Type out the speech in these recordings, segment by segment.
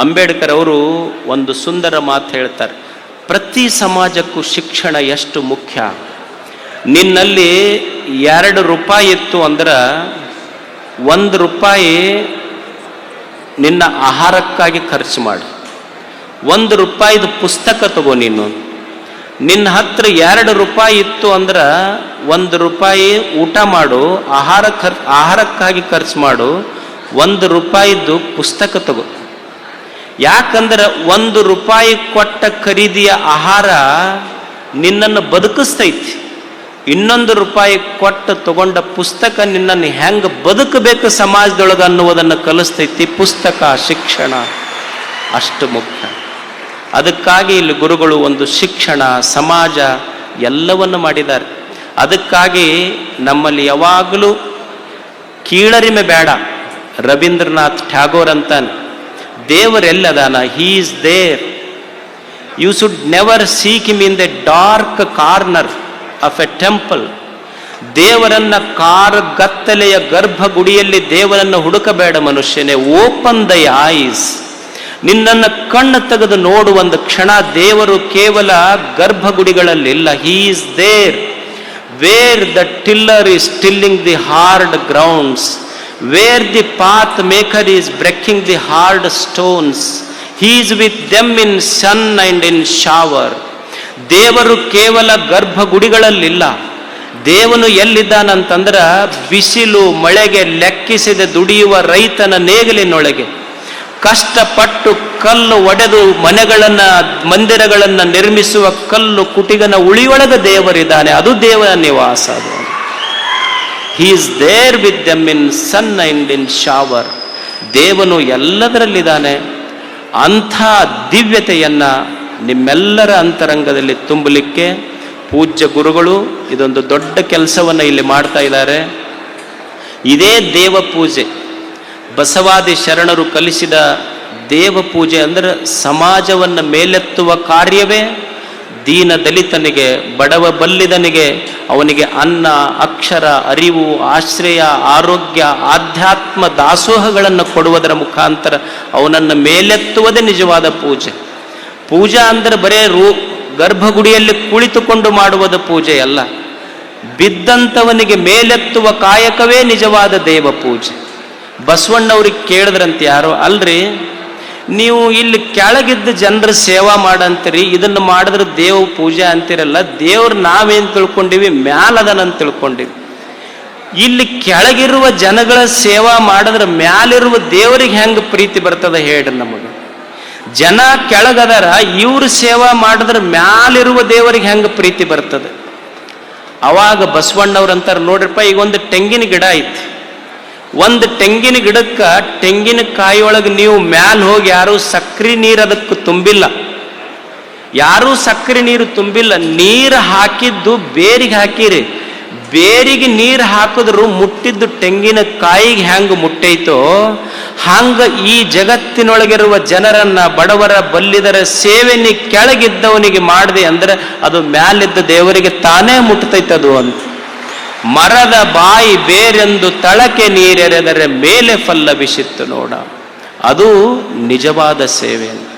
ಅಂಬೇಡ್ಕರ್ ಅವರು ಒಂದು ಸುಂದರ ಮಾತು ಹೇಳ್ತಾರೆ, ಪ್ರತಿ ಸಮಾಜಕ್ಕೂ ಶಿಕ್ಷಣ ಎಷ್ಟು ಮುಖ್ಯ? ನಿನ್ನಲ್ಲಿ ಎರಡು ರೂಪಾಯಿ ಇತ್ತು ಅಂದ್ರೆ ಒಂದು ರೂಪಾಯಿ ನಿನ್ನ ಆಹಾರಕ್ಕಾಗಿ ಖರ್ಚು ಮಾಡು. ಒಂದು ರೂಪಾಯಿದು ಪುಸ್ತಕ ತಗೋ ನೀನು. ನಿನ್ನ ಹತ್ರ ಎರಡು ರೂಪಾಯಿ ಇತ್ತು ಅಂದ್ರೆ ಒಂದು ರೂಪಾಯಿ ಊಟ ಮಾಡು, ಆಹಾರ ಖರ್, ಆಹಾರಕ್ಕಾಗಿ ಖರ್ಚು ಮಾಡು, ಒಂದು ರೂಪಾಯಿದ್ದು ಪುಸ್ತಕ ತಗೋ. ಯಾಕಂದ್ರೆ ಒಂದು ರೂಪಾಯಿ ಕೊಟ್ಟ ಖರೀದಿಯ ಆಹಾರ ನಿನ್ನನ್ನು ಬದುಕಿಸ್ತೈತಿ. ಇನ್ನೊಂದು ರೂಪಾಯಿ ಕೊಟ್ಟು ತಗೊಂಡ ಪುಸ್ತಕ ನಿನ್ನನ್ನು ಹೆಂಗೆ ಬದುಕಬೇಕು ಸಮಾಜದೊಳಗೆ ಅನ್ನುವುದನ್ನು ಕಲಿಸ್ತೈತಿ ಪುಸ್ತಕ, ಶಿಕ್ಷಣ. ಅಷ್ಟು ಮುಖ್ಯ. ಅದಕ್ಕಾಗಿ ಇಲ್ಲಿ ಗುರುಗಳು ಒಂದು ಶಿಕ್ಷಣ, ಸಮಾಜ ಎಲ್ಲವನ್ನು ಮಾಡಿದ್ದಾರೆ. ಅದಕ್ಕಾಗಿ ನಮ್ಮಲ್ಲಿ ಯಾವಾಗಲೂ ಕೀಳರಿಮೆ ಬೇಡ. ರವೀಂದ್ರನಾಥ್ ಟ್ಯಾಗೋರ್ ಅಂತಾನೆ. ದೇವರೆಲ್ಲದಾನ he is there you should never seek him in the dark corner of a temple ದೇವರನ್ನ ಕಾರ್ ಗತ್ತಲೆಯ ಗರ್ಭಗುಡಿಯಲ್ಲಿ ದೇವರನ್ನು ಹುಡುಕಬೇಡ ಮನುಷ್ಯನೇ ಓಪನ್ ದ ಐಸ್ ನಿನ್ನನ್ನು ಕಣ್ಣು ತೆಗೆದು ನೋಡುವ ಒಂದು ಕ್ಷಣ, ದೇವರು ಕೇವಲ ಗರ್ಭಗುಡಿಗಳಲ್ಲಿಲ್ಲ he is there where the tiller is tilling the hard grounds where the path maker is breaking the hard stones is with them in sun and in shower ದೇವರು ಕೇವಲ ಗರ್ಭಗುಡಿಗಳಲ್ಲಿಲ್ಲ. ದೇವನು ಎಲ್ಲಿದ್ದಾನಂತಂದ್ರ ಬಿಸಿಲು ಮಳೆಗೆ ಲೆಕ್ಕಿಸದೆ ದುಡಿಯುವ ರೈತನ ನೇಗಲಿನೊಳಗೆ. ಕಷ್ಟಪಟ್ಟು ಕಲ್ಲು ಒಡೆದು ಮನೆಗಳನ್ನು, ಮಂದಿರಗಳನ್ನು ನಿರ್ಮಿಸುವ ಕಲ್ಲು ಕುಟಿಗನ ಉಳಿಯೊಳಗ ದೇವರಿದ್ದಾನೆ. ಅದು ದೇವರ ನಿವಾಸ ಅದು. He is there with them in sun and in shower ದೇವನು ಎಲ್ಲದರಲ್ಲಿದ್ದಾನೆ. ಅಂಥ ದಿವ್ಯತೆಯನ್ನು ನಿಮ್ಮೆಲ್ಲರ ಅಂತರಂಗದಲ್ಲಿ ತುಂಬಲಿಕ್ಕೆ ಪೂಜ್ಯ ಗುರುಗಳು ಇದೊಂದು ದೊಡ್ಡ ಕೆಲಸವನ್ನು ಇಲ್ಲಿ ಮಾಡ್ತಾ ಇದ್ದಾರೆ. ಇದೇ ದೇವ ಪೂಜೆ. ಬಸವಾದಿ ಶರಣರು ಕಲಿಸಿದ ದೇವ ಪೂಜೆ ಅಂದರೆ ಸಮಾಜವನ್ನು ಮೇಲೆತ್ತುವ ಕಾರ್ಯವೇ ದೀನ ದಲಿತನಿಗೆ, ಬಡವ ಬಲ್ಲಿದನಿಗೆ, ಅವನಿಗೆ ಅನ್ನ, ಅಕ್ಷರ, ಅರಿವು, ಆಶ್ರಯ, ಆರೋಗ್ಯ, ಆಧ್ಯಾತ್ಮ ದಾಸೋಹಗಳನ್ನು ಕೊಡುವುದರ ಮುಖಾಂತರ ಅವನನ್ನು ಮೇಲೆತ್ತುವುದೇ ನಿಜವಾದ ಪೂಜೆ. ಪೂಜಾ ಅಂದರೆ ಬರೇ ರೂ, ಗರ್ಭಗುಡಿಯಲ್ಲಿ ಕುಳಿತುಕೊಂಡು ಮಾಡುವುದು ಪೂಜೆ ಅಲ್ಲ. ಬಿದ್ದಂಥವನಿಗೆ ಮೇಲೆತ್ತುವ ಕಾಯಕವೇ ನಿಜವಾದ ದೇವ ಪೂಜೆ. ಬಸವಣ್ಣವ್ರಿಗೆ ಕೇಳಿದ್ರಂತೆ ಯಾರೋ, ಅಲ್ರಿ? ನೀವು ಇಲ್ಲಿ ಕೆಳಗಿದ್ದ ಜನರ ಸೇವಾ ಮಾಡಂತೀರಿ, ಇದನ್ನು ಮಾಡಿದ್ರೆ ದೇವ ಪೂಜೆ ಅಂತಿರಲ್ಲ, ದೇವ್ರ ನಾವೇನು ತಿಳ್ಕೊಂಡಿವಿ ಮ್ಯಾಲದನಂತ ತಿಳ್ಕೊಂಡಿವಿ. ಇಲ್ಲಿ ಕೆಳಗಿರುವ ಜನಗಳ ಸೇವಾ ಮಾಡಿದ್ರೆ ಮ್ಯಾಲಿರುವ ದೇವರಿಗೆ ಹೆಂಗೆ ಪ್ರೀತಿ ಬರ್ತದ ಹೇಳ್ರಿ ನಮಗೆ. ಜನ ಕೆಳಗದಾರ, ಇವ್ರ ಸೇವಾ ಮಾಡಿದ್ರೆ ಮ್ಯಾಲಿರುವ ದೇವರಿಗೆ ಹೆಂಗೆ ಪ್ರೀತಿ ಬರ್ತದೆ. ಅವಾಗ ಬಸವಣ್ಣವ್ರು ಅಂತಾರೆ, ನೋಡ್ರಪ್ಪ, ಈಗ ಒಂದು ತೆಂಗಿನ ಗಿಡ ಐತಿ. ಒಂದು ತೆಂಗಿನ ಗಿಡಕ್ಕೆ ತೆಂಗಿನ ಕಾಯಿಯೊಳಗೆ ನೀವು ಮ್ಯಾಲ್ ಹೋಗಿ ಯಾರೂ ಸಕ್ಕರೆ ನೀರು ಅದಕ್ಕೆ ತುಂಬಿಲ್ಲ. ಯಾರೂ ಸಕ್ಕರೆ ನೀರು ತುಂಬಿಲ್ಲ. ನೀರು ಹಾಕಿದ್ದು ಬೇರಿಗೆ ಹಾಕಿರಿ. ಬೇರಿಗೆ ನೀರು ಹಾಕಿದ್ರು ಮುಟ್ಟಿದ್ದು ತೆಂಗಿನ ಕಾಯಿಗೆ ಹೆಂಗೆ ಮುಟ್ಟೈತೋ, ಹಂಗ ಈ ಜಗತ್ತಿನೊಳಗಿರುವ ಜನರನ್ನ ಬಡವರ ಬಲ್ಲಿದರ ಸೇವೆನಿ ಕೆಳಗಿದ್ದವನಿಗೆ ಮಾಡಿದೆ ಅಂದ್ರೆ ಅದು ಮ್ಯಾಲಿದ್ದ ದೇವರಿಗೆ ತಾನೇ ಮುಟ್ತೈತದು ಅಂತ. ಮರದ ಬಾಯಿ ಬೇರೆಂದು ತಳಕೆ ನೀರೆರೆದರೆ ಮೇಲೆ ಫಲ್ಲವಿಸಿತ್ತು ನೋಡ. ಅದು ನಿಜವಾದ ಸೇವೆ.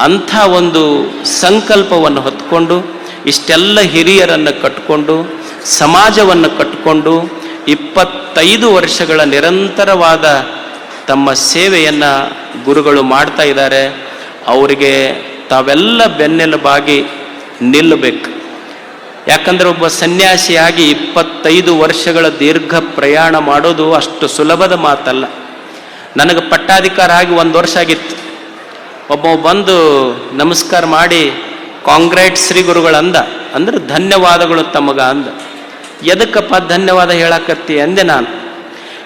ಅಂಥ ಒಂದು ಸಂಕಲ್ಪವನ್ನು ಹೊತ್ಕೊಂಡು, ಇಷ್ಟೆಲ್ಲ ಹಿರಿಯರನ್ನು ಕಟ್ಕೊಂಡು, ಸಮಾಜವನ್ನು ಕಟ್ಕೊಂಡು, ಇಪ್ಪತ್ತೈದು ವರ್ಷಗಳ ನಿರಂತರವಾದ ತಮ್ಮ ಸೇವೆಯನ್ನು ಗುರುಗಳು ಮಾಡ್ತಾ ಇದ್ದಾರೆ. ಅವರಿಗೆ ತಾವೆಲ್ಲ ಬೆನ್ನೆಲುಬಾಗಿ ನಿಲ್ಲಬೇಕು. ಯಾಕಂದ್ರೆ ಒಬ್ಬ ಸನ್ಯಾಸಿಯಾಗಿ ಇಪ್ಪತ್ತೈದು ವರ್ಷಗಳ ದೀರ್ಘ ಪ್ರಯಾಣ ಮಾಡೋದು ಅಷ್ಟು ಸುಲಭದ ಮಾತಲ್ಲ. ನನಗೆ ಪಟ್ಟಾಧಿಕಾರ ಆಗಿ ಒಂದು ವರ್ಷ ಆಗಿತ್ತು. ಒಬ್ಬ ಬಂದು ನಮಸ್ಕಾರ ಮಾಡಿ, ಕಾಂಗ್ರೇಟ್ ಶ್ರೀ ಗುರುಗಳಂದ ಅಂದ್ರೆ ಧನ್ಯವಾದಗಳು ತಮಗ ಅಂದ. ಎದಕ್ಕಪ್ಪ ಧನ್ಯವಾದ ಹೇಳಕತ್ತಿ? ಅಂದೆ ನಾನು.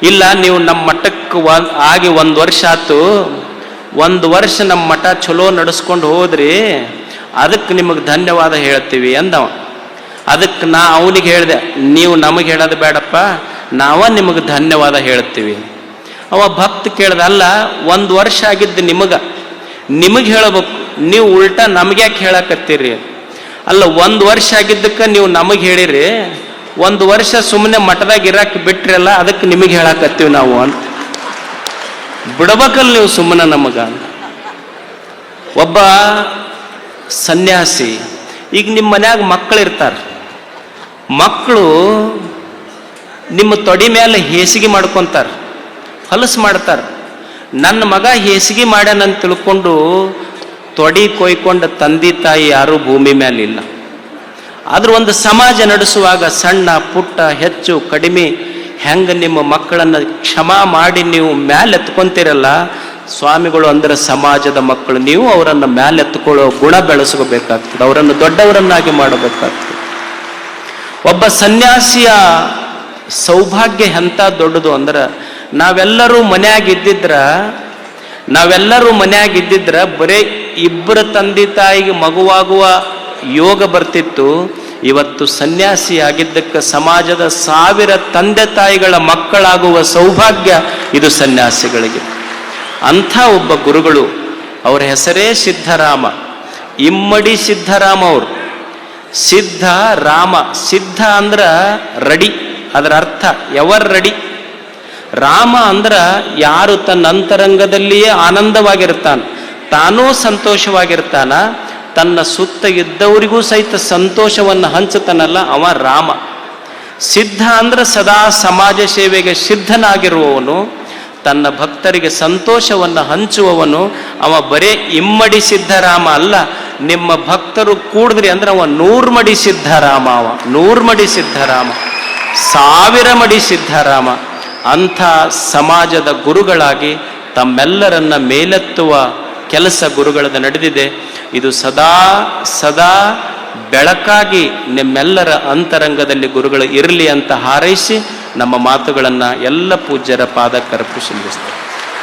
ಇಲ್ಲ, ನೀವು ನಮ್ಮ ಮಠಕ್ಕೆ ಆಗಿ ಒಂದು ವರ್ಷ ಆತು ಒಂದು ವರ್ಷ ನಮ್ಮ ಮಠ ಚಲೋ ನಡೆಸ್ಕೊಂಡು ಹೋದ್ರಿ. ಅದಕ್ಕೆ ನಿಮಗೆ ಧನ್ಯವಾದ ಹೇಳ್ತೀವಿ ಅಂದವ. ಅದಕ್ಕೆ ನಾ ಅವನಿಗೆ ಹೇಳಿದೆ, ನೀವು ನಮಗೆ ಹೇಳೋದು ಬೇಡಪ್ಪ, ನಾವ ನಿಮಗೆ ಧನ್ಯವಾದ ಹೇಳ್ತೀವಿ. ಅವ ಭಕ್ತ ಕೇಳ್ದ, ಅಲ್ಲ, ಒಂದು ವರ್ಷ ಆಗಿದ್ದು ನಿಮಗ, ನಿಮಗೆ ಹೇಳಬೇಕು, ನೀವು ಉಲ್ಟಾ ನಮಗೆ ಯಾಕೆ ಹೇಳಕತ್ತೀರಿ? ಅಲ್ಲ, ಒಂದು ವರ್ಷ ಆಗಿದ್ದಕ್ಕೆ ನೀವು ನಮಗೆ ಹೇಳಿರಿ, ಒಂದು ವರ್ಷ ಸುಮ್ಮನೆ ಮಠದಾಗ ಇರಕ್ಕೆ ಬಿಟ್ರಲ್ಲ ಅದಕ್ಕೆ ನಿಮಗೆ ಹೇಳಕತ್ತೀವಿ ನಾವು ಅಂತ. ಬಿಡಬೇಕಲ್ಲ ನೀವು ಸುಮ್ಮನೆ ನಮಗ ಒಬ್ಬ ಸನ್ಯಾಸಿ, ಈಗ ನಿಮ್ಮ ಮನ್ಯಾಗ ಮಕ್ಕಳು ಇರ್ತಾರೆ ಮಕ್ಕಳು ನಿಮ್ಮ ತೊಡಿ ಮೇಲೆ ಹೇಸಿಗೆ ಮಾಡ್ಕೊಂತಾರೆ, ಹೊಲಸು ಮಾಡ್ತಾರೆ. ನನ್ನ ಮಗ ಹೇಸಿಗೆ ಮಾಡ್ಯಾನಂತ ತಿಳ್ಕೊಂಡು ತೊಡಿ ಕೊಯ್ಕೊಂಡ ತಂದೆ ತಾಯಿ ಯಾರೂ ಭೂಮಿ ಮೇಲೆ ಇಲ್ಲ. ಆದ್ರೆ ಒಂದು ಸಮಾಜ ನಡೆಸುವಾಗ ಸಣ್ಣ, ಪುಟ್ಟ, ಹೆಚ್ಚು, ಕಡಿಮೆ ಹೆಂಗೆ ನಿಮ್ಮ ಮಕ್ಕಳನ್ನು ಕ್ಷಮ ಮಾಡಿ ನೀವು ಮ್ಯಾಲೆ ಎತ್ಕೊಂತೀರಲ್ಲ, ಸ್ವಾಮಿಗಳು ಅಂದ್ರೆ ಸಮಾಜದ ಮಕ್ಕಳು, ನೀವು ಅವರನ್ನು ಮ್ಯಾಲೆ ಎತ್ಕೊಳ್ಳೋ ಗುಣ ಬೆಳೆಸ್ಕೋಬೇಕಾಗ್ತದೆ, ಅವರನ್ನು ದೊಡ್ಡವರನ್ನಾಗಿ ಮಾಡಬೇಕಾಗ್ತದೆ. ಒಬ್ಬ ಸನ್ಯಾಸಿಯ ಸೌಭಾಗ್ಯ ಎಂಥ ದೊಡ್ಡದು ಅಂದ್ರೆ ನಾವೆಲ್ಲರೂ ಮನ್ಯಾಗ ಇದ್ದಿದ್ರ ನಾವೆಲ್ಲರೂ ಮನ್ಯಾಗ ಇದ್ದಿದ್ರ ಬರೀ ಇಬ್ಬರ ತಂದೆ ತಾಯಿಗೆ ಮಗುವಾಗುವ ಯೋಗ ಬರ್ತಿತ್ತು. ಇವತ್ತು ಸನ್ಯಾಸಿ ಆಗಿದ್ದಕ್ಕೆ ಸಮಾಜದ ಸಾವಿರ ತಂದೆ ತಾಯಿಗಳ ಮಕ್ಕಳಾಗುವ ಸೌಭಾಗ್ಯ ಇದು ಸನ್ಯಾಸಿಗಳಿಗೆ. ಅಂಥ ಒಬ್ಬ ಗುರುಗಳು, ಅವರ ಹೆಸರೇ ಸಿದ್ಧರಾಮ. ಇಮ್ಮಡಿ ಸಿದ್ಧರಾಮ ಅವರು. ಸಿದ್ಧ ರಾಮ. ಸಿದ್ಧ ಅಂದ್ರ ರಡಿ. ಅದರ ಅರ್ಥ ಎವರ್ ರಡಿ. ರಾಮ ಅಂದ್ರ ಯಾರು ತನ್ನ ಅಂತರಂಗದಲ್ಲಿಯೇ ಆನಂದವಾಗಿರ್ತಾನ. ತಾನೂ ಸಂತೋಷವಾಗಿರ್ತಾನ. ತನ್ನ ಸುತ್ತ ಇದ್ದವರಿಗೂ ಸಹಿತ ಸಂತೋಷವನ್ನು ಹಂಚುತ್ತಾನಲ್ಲ ಅವ ರಾಮ. ಸಿದ್ಧ ಅಂದ್ರೆ ಸದಾ ಸಮಾಜ ಸೇವೆಗೆ ಸಿದ್ಧನಾಗಿರುವವನು. ತನ್ನ ಭಕ್ತರಿಗೆ ಸಂತೋಷವನ್ನು ಹಂಚುವವನು. ಅವ ಬರೇ ಇಮ್ಮಡಿ ಸಿದ್ಧರಾಮ ಅಲ್ಲ. ನಿಮ್ಮ ಭಕ್ತರು ಕೂಡಿದ್ರಿ ಅಂದ್ರೆ ಅವ ನೂರು ಮಡಿ ಸಿದ್ಧರಾಮ ಅವ. ನೂರು ಮಡಿ ಸಿದ್ಧರಾಮ. ಸಾವಿರ ಮಡಿ ಸಿದ್ಧರಾಮ. ಅಂಥ ಸಮಾಜದ ಗುರುಗಳಾಗಿ ತಮ್ಮೆಲ್ಲರನ್ನ ಮೇಲೆತ್ತುವ ಕೆಲಸ ಗುರುಗಳದ ನಡೆದಿದೆ. ಇದು ಸದಾ ಸದಾ ಬೆಳಕಾಗಿ ನಿಮ್ಮೆಲ್ಲರ ಅಂತರಂಗದಲ್ಲಿ ಗುರುಗಳು ಇರಲಿ ಅಂತ ಹಾರೈಸಿ ನಮ್ಮ ಮಾತುಗಳನ್ನು ಎಲ್ಲ ಪೂಜ್ಯರ ಪಾದಕ್ಕರ್ಪು ಸಲ್ಲಿಸ್ತೇವೆ